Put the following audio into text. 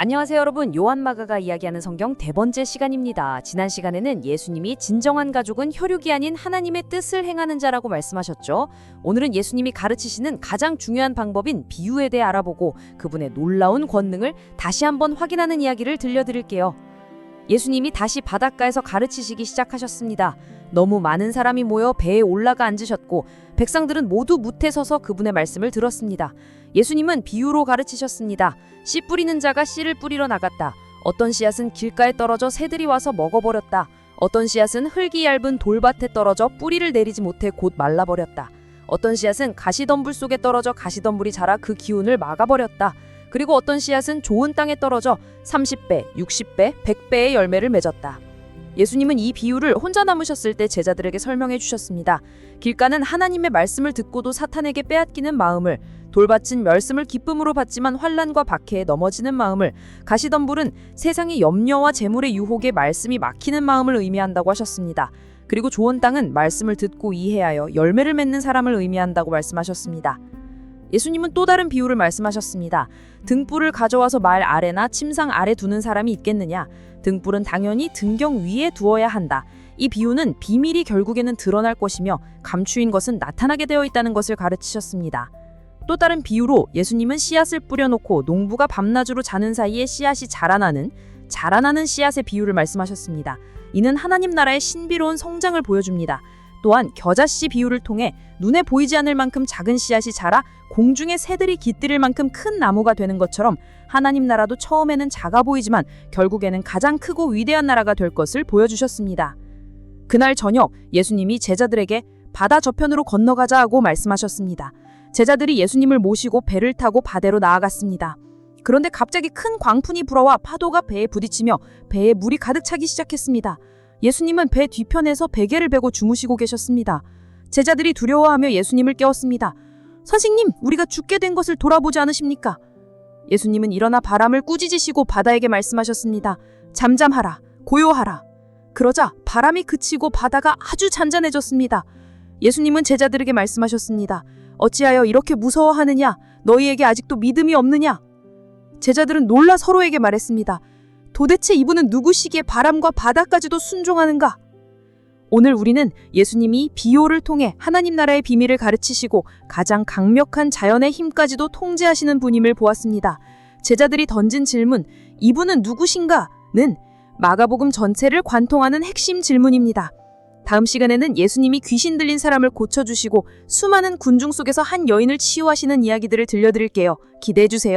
안녕하세요 여러분 요한마가가 이야기하는 성경 네 번째 시간입니다. 지난 시간에는 예수님이 진정한 가족은 혈육이 아닌 하나님의 뜻을 행하는 자라고 말씀하셨죠. 오늘은 예수님이 가르치시는 가장 중요한 방법인 비유에 대해 알아보고 그분의 놀라운 권능을 다시 한번 확인하는 이야기를 들려드릴게요. 예수님이 다시 바닷가에서 가르치시기 시작하셨습니다. 너무 많은 사람이 모여 배에 올라가 앉으셨고 백성들은 모두 무태 서서 그분의 말씀을 들었습니다. 예수님은 비유로 가르치셨습니다. 씨 뿌리는 자가 씨를 뿌리러 나갔다. 어떤 씨앗은 길가에 떨어져 새들이 와서 먹어버렸다. 어떤 씨앗은 흙이 얇은 돌밭에 떨어져 뿌리를 내리지 못해 곧 말라버렸다. 어떤 씨앗은 가시덤불 속에 떨어져 가시덤불이 자라 그 기운을 막아버렸다. 그리고 어떤 씨앗은 좋은 땅에 떨어져 30배, 60배, 100배의 열매를 맺었다. 예수님은 이 비유를 혼자 남으셨을 때 제자들에게 설명해 주셨습니다. 길가는 하나님의 말씀을 듣고도 사탄에게 빼앗기는 마음을, 돌밭은 말씀을 기쁨으로 받지만 환란과 박해에 넘어지는 마음을, 가시덤불은 세상의 염려와 재물의 유혹에 말씀이 막히는 마음을 의미한다고 하셨습니다. 그리고 좋은 땅은 말씀을 듣고 이해하여 열매를 맺는 사람을 의미한다고 말씀하셨습니다. 예수님은 또 다른 비유를 말씀하셨습니다. 등불을 가져와서 말 아래나 침상 아래 두는 사람이 있겠느냐? 등불은 당연히 등경 위에 두어야 한다. 이 비유는 비밀이 결국에는 드러날 것이며 감추인 것은 나타나게 되어 있다는 것을 가르치셨습니다. 또 다른 비유로 예수님은 씨앗을 뿌려놓고 농부가 밤낮으로 자는 사이에 씨앗이 자라나는 자라나는 씨앗의 비유를 말씀하셨습니다. 이는 하나님 나라의 신비로운 성장을 보여줍니다. 또한 겨자씨 비유를 통해 눈에 보이지 않을 만큼 작은 씨앗이 자라 공중의 새들이 깃들일 만큼 큰 나무가 되는 것처럼 하나님 나라도 처음에는 작아 보이지만 결국에는 가장 크고 위대한 나라가 될 것을 보여주셨습니다. 그날 저녁 예수님이 제자들에게 바다 저편으로 건너가자 하고 말씀하셨습니다. 제자들이 예수님을 모시고 배를 타고 바다로 나아갔습니다. 그런데 갑자기 큰 광풍이 불어와 파도가 배에 부딪히며 배에 물이 가득 차기 시작했습니다. 예수님은 배 뒤편에서 베개를 베고 주무시고 계셨습니다. 제자들이 두려워하며 예수님을 깨웠습니다. 선생님, 우리가 죽게 된 것을 돌아보지 않으십니까? 예수님은 일어나 바람을 꾸짖으시고 바다에게 말씀하셨습니다. 잠잠하라, 고요하라. 그러자 바람이 그치고 바다가 아주 잔잔해졌습니다. 예수님은 제자들에게 말씀하셨습니다. 어찌하여 이렇게 무서워하느냐? 너희에게 아직도 믿음이 없느냐? 제자들은 놀라 서로에게 말했습니다. 도대체 이분은 누구시기에 바람과 바다까지도 순종하는가? 오늘 우리는 예수님이 비유를 통해 하나님 나라의 비밀을 가르치시고 가장 강력한 자연의 힘까지도 통제하시는 분임을 보았습니다. 제자들이 던진 질문, 이분은 누구신가?는 마가복음 전체를 관통하는 핵심 질문입니다. 다음 시간에는 예수님이 귀신 들린 사람을 고쳐주시고 수많은 군중 속에서 한 여인을 치유하시는 이야기들을 들려드릴게요. 기대해주세요.